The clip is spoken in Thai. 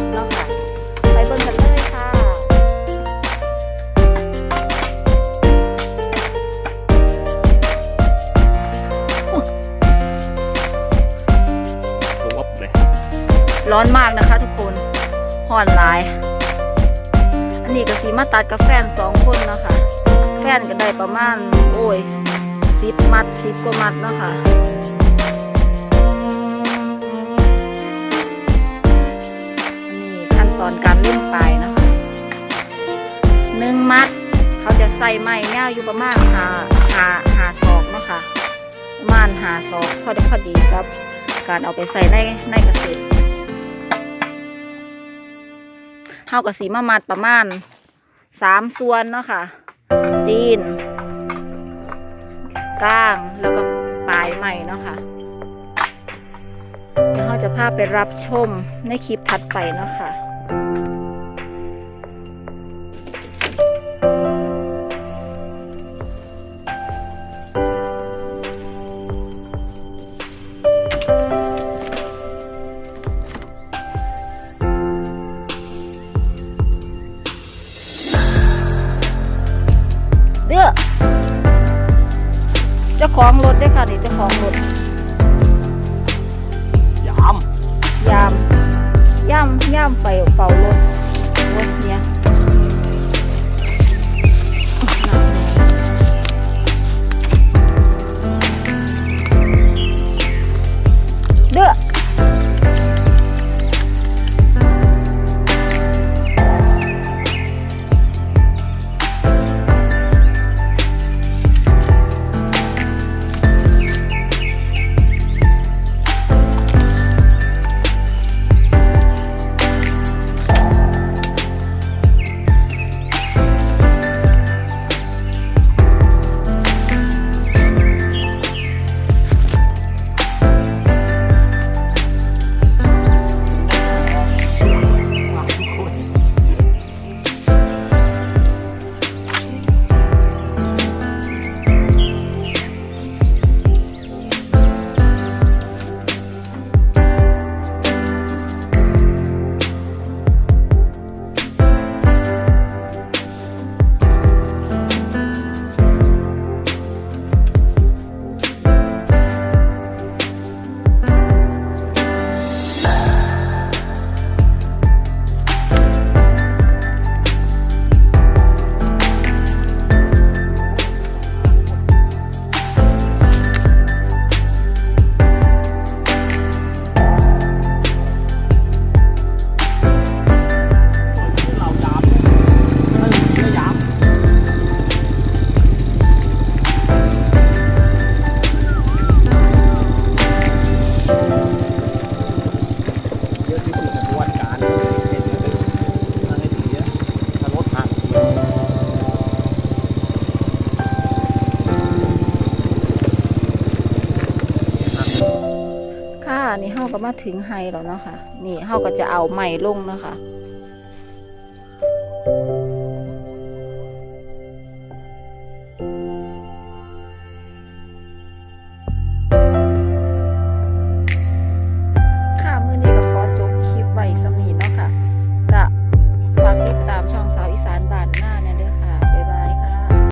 ดเนาะค่ะ ไปเบิ่งกันเลยค่ะร้อนมากนะคะทุกคนห่อนลาย อันนี้ก็สีมาตัดกับแฟนสองคนนะคะแฟนก็ได้ประมาณ โอ้ยสิบมัดสิบกว่ามัดเนะคะ ส่ไม้ยาวอยู่ประมาณหาหาหาศอกเนาะค่ะประมาณหาศอกพอได้พอดีกับ การเอาไปใส่ในในเกษตรเฮากับสีมามัดประมาณสามส่วนเนาะค่ะตีนก้างแล้วก็ปลายใหม่เนาะค่ะเดี๋ยวเราจะพาไปรับชมในคลิปถัดไปเนาะค่ะ จ้าของรถได้อค่ะนี่เจ้าของรถยามยามย่ามย่ามไฟเฝ้า นี่เฮาก็มาถึงไฮแล้วเนาะค่ะ นี่เฮาก็จะเอาไม้ลงเนาะค่ะ